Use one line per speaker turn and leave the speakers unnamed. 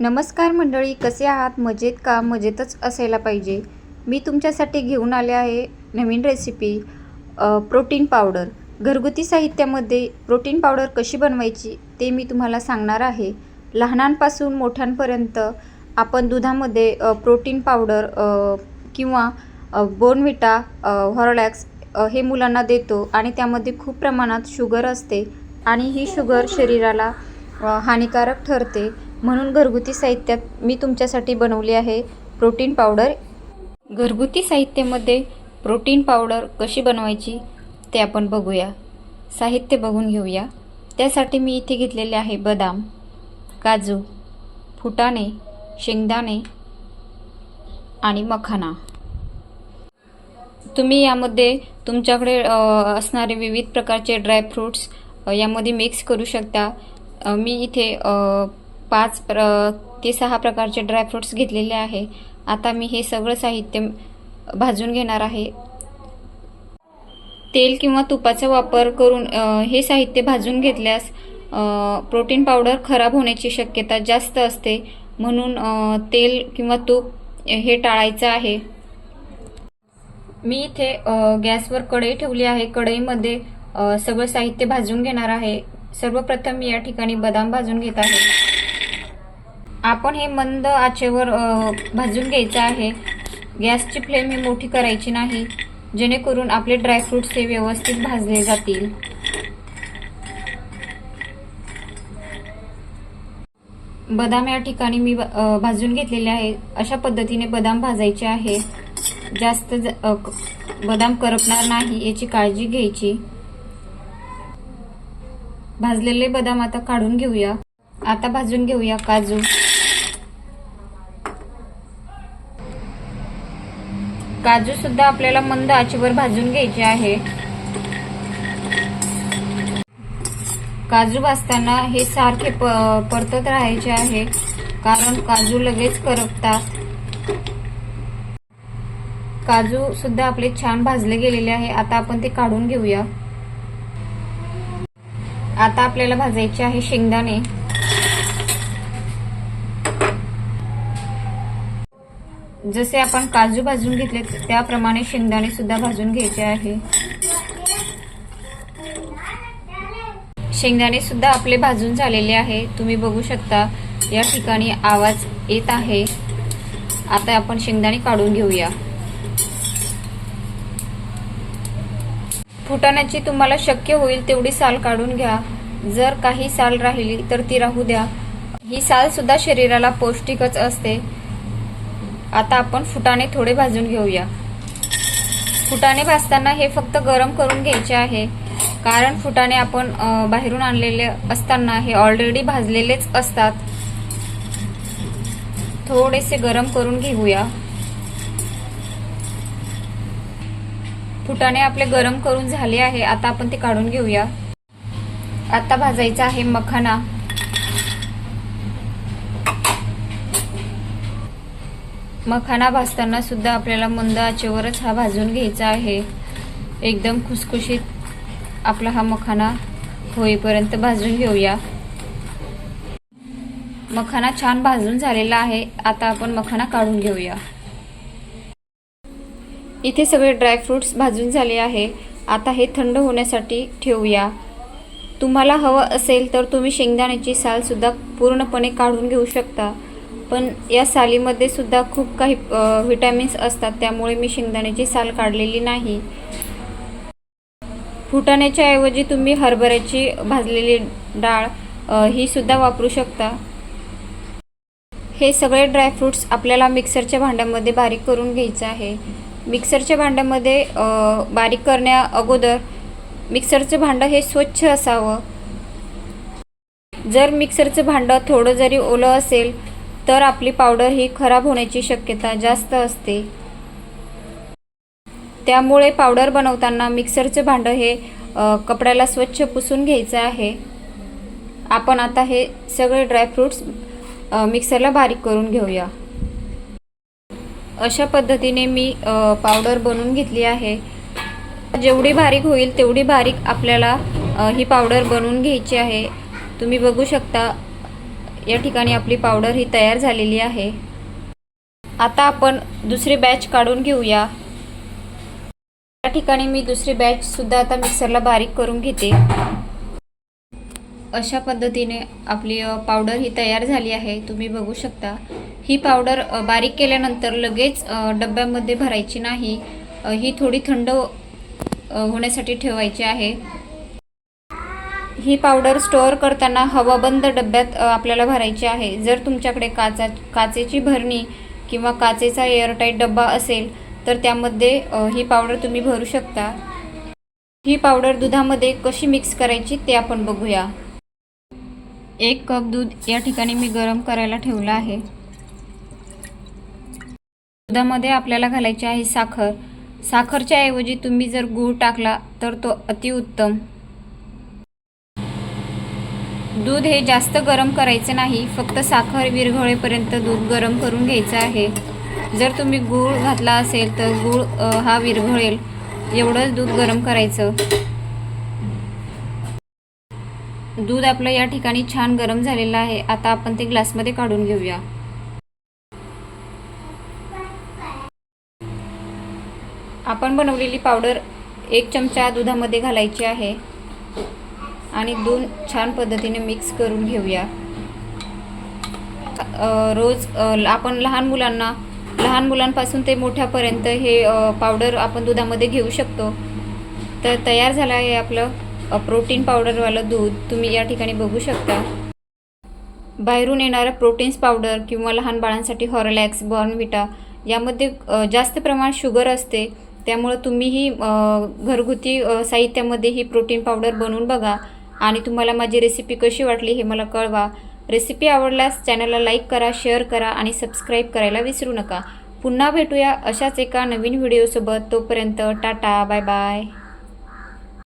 नमस्कार मंडळी कसे आहात? मजेत का? मजेतच असायला पाहिजे. मी तुमच्यासाठी घेऊन आले आहे नवीन रेसिपी प्रोटीन पावडर घरगुती साहित्यामध्ये प्रोटीन पावडर कशी बनवायची ते मी तुम्हाला सांगणार आहे. लहानांपासून मोठ्यांपर्यंत आपण दुधामध्ये प्रोटीन पावडर किंवा बोनविटा हॉरलॅक्स हॉर्लॅक्स हे मुलांना देतो आणि त्यामध्ये खूप प्रमाणात शुगर असते आणि ही शुगर शरीराला हानिकारक ठरते. म्हणून घरगुती साहित्यात मी तुमच्यासाठी बनवली आहे प्रोटीन पावडर. घरगुती साहित्यामध्ये प्रोटीन पावडर कशी बनवायची ते आपण बघूया. साहित्य बघून घेऊया. त्यासाठी मी इथे घेतलेले आहे बदाम काजू फुटाणे शेंगदाणे आणि मखाना. तुम्ही यामध्ये तुमच्याकडे असणारे विविध प्रकारचे ड्रायफ्रूट्स यामध्ये मिक्स करू शकता. मी इथे पाच प्र ते सहा प्रकारचे ड्रायफ्रूट्स घेतलेले आहे. आता मी हे सगळं साहित्य भाजून घेणार आहे. तेल किंवा तुपाचा वापर करून हे साहित्य भाजून घेतल्यास प्रोटीन पावडर खराब होण्याची शक्यता जास्त असते. म्हणून तेल किंवा तूप हे टाळायचं आहे. मी इथे गॅसवर कढई ठेवली आहे. कढईमध्ये सगळं साहित्य भाजून घेणार आहे. सर्वप्रथम मी या ठिकाणी बदाम भाजून घेत आहे. आपण हे मंद आचेवर भाजून घ्यायचं आहे. गॅसची फ्लेम ही मोठी करायची नाही. जेणेकरून आपले ड्रायफ्रूट्स हे व्यवस्थित भाजले जातील. बदाम या ठिकाणी मी भाजून घेतलेले आहे. अशा पद्धतीने बदाम भाजायचे आहे. जास्त ज- बदाम करपणार नाही याची काळजी घ्यायची. भाजलेले बदाम आता काढून घेऊया. आता भाजून घेऊया काजू. काजू सुद्धा आपल्याला मंद आचेवर भाजून घ्यायचे आहे. काजू भाजताना हे सारखे प परतत राहायचे आहे. कारण काजू लगेच करपतात. काजू सुद्धा आपले छान भाजले गेलेले आहे. आता आपण ते काढून घेऊया. आता आपल्याला भाजायचे आहे शेंगदाणे. जसे आपण काजू भाजून घेतले त्याप्रमाणे शेंगदाणे सुद्धा भाजून घ्यायचे आहे. शेंगदाणे सुद्धा आपले भाजून झालेले आहे. तुम्ही बघू शकता या ठिकाणी आवाज येत आहे. आता आपण शेंगदाणे काढून घेऊया. फुटाण्याची तुम्हाला शक्य होईल तेवढी साल काढून घ्या. जर काही साल राहिली तर ती राहू द्या. ही साल सुद्धा शरीराला पौष्टिकच असते. आता आपण फुटाणे थोडे भाजून घेऊया. फुटाणे भाजताना हे फक्त गरम करून घ्यायचे आहे. कारण फुटाणे आपण बाहेरून आणलेले असताना हे ऑलरेडी भाजलेलेच असतात. थोडेसे गरम करून घेऊया. फुटाणे आपले गरम करून झाले आहे. आता आपण ते काढून घेऊया. आता भाजायचा आहे मखाना. मखाना भाजताना सुद्धा आपल्याला मंद आचेवरच हा भाजून घ्यायचा आहे. एकदम खुसखुशीत आपला हा मखाना होईपर्यंत भाजून घेऊया. मखाना छान भाजून झालेला आहे. आता आपण मखाना काढून घेऊया. इथे सगळे ड्रायफ्रुट्स भाजून झाले आहे. आता हे थंड होण्यासाठी ठेवूया. तुम्हाला हवं असेल तर तुम्ही शेंगदाण्याची सालसुद्धा पूर्णपणे काढून घेऊ शकता. पण या सालीमध्ये सुद्धा खूप काही व्हिटॅमिन्स असतात. त्यामुळे मी शेंगदाण्याची साल काढलेली नाही. फुटाण्याच्या ऐवजी तुम्ही हरभऱ्याची भाजलेली डाळ ही सुद्धा वापरू शकता. हे सगळे ड्रायफ्रुट्स आपल्याला मिक्सरच्या भांड्यामध्ये बारीक करून घ्यायचं आहे. मिक्सरच्या भांड्यामध्ये बारीक करण्या अगोदर मिक्सरचं भांडं हे स्वच्छ असावं. जर मिक्सरचं भांडं थोडं जरी ओलं असेल तर आपली पावडर ही खराब होण्याची शक्यता जास्त असते. त्यामुळे पावडर बनवताना मिक्सरचं भांडं हे कपड्याला स्वच्छ पुसून घ्यायचं आहे. आपण आता हे सगळे ड्रायफ्रूट्स मिक्सरला बारीक करून घेऊया. अशा पद्धतीने मी पावडर बनवून घेतली आहे. जेवढी बारीक होईल तेवढी बारीक आपल्याला ही पावडर बनवून घ्यायची आहे. तुम्ही बघू शकता या ठिकाणी आपली पावडर ही तयार झालेली आहे. आता आपण दुसरी बॅच काढून घेऊया. या ठिकाणी मी दुसरी बॅच सुद्धा आता मिक्सरला बारीक करून घेते. अशा पद्धतीने आपली पावडर ही तयार झाली आहे. तुम्ही बघू शकता. ही पावडर बारीक केल्यानंतर लगेच डब्यामध्ये भरायची नाही. ही थोडी थंड होण्यासाठी ठेवायची आहे. ही पावडर स्टोअर करताना हवाबंद डब्यात आपल्याला भरायची आहे. जर तुमच्याकडे काचा काचेची भरणी किंवा काचेचा एअरटाईट डब्बा असेल तर त्यामध्ये ही पावडर तुम्ही भरू शकता. ही पावडर दुधामध्ये कशी मिक्स करायची ते आपण बघूया. एक कप दूध या ठिकाणी मी गरम करायला ठेवलं आहे. दुधामध्ये आपल्याला घालायची आहे साखर. साखरच्या ऐवजी तुम्ही जर गूळ टाकला तर तो अतिउत्तम. दूध हे जास्त गरम करायचं नाही फक्त साखर विरघळेपर्यंत दूध गरम करून घ्यायचं आहे. जर तुम्ही गूळ घातला असेल तर गूळ हा विरघळेल. एवढंच दूध गरम करायचं. दूध आपलं या ठिकाणी छान गरम झालेलं आहे. आता आपण ते ग्लासमध्ये काढून घेऊया. आपण बनवलेली पावडर एक चमचा दुधामध्ये घालायची आहे. आणि दोन छान पद्धतीने मिक्स करून घेऊया. रोज आपण लहान मुलांना लहान मुलांपासून ते मोठ्यापर्यंत हे पावडर आपण दुधामध्ये घेऊ शकतो. तर तयार झालं आहे आपलं प्रोटीन पावडरवालं दूध. तुम्ही या ठिकाणी बघू शकता. बाहेरून येणारं प्रोटीन्स पावडर किंवा लहान बाळांसाठी हॉरलॅक्स बॉर्नविटा यामध्ये जास्त प्रमाणात शुगर असते. त्यामुळं तुम्हीही घरगुती साहित्यामध्ये ही प्रोटीन पावडर बनवून बघा. आणि तुम्हाला माझी रेसिपी कशी वाटली हे मला कळवा. रेसिपी आवडल्यास चॅनलला लाईक करा शेअर करा आणि सबस्क्राईब करायला विसरू नका. पुन्हा भेटूया अशाच एका नवीन व्हिडिओसोबत तोपर्यंत टाटा बाय बाय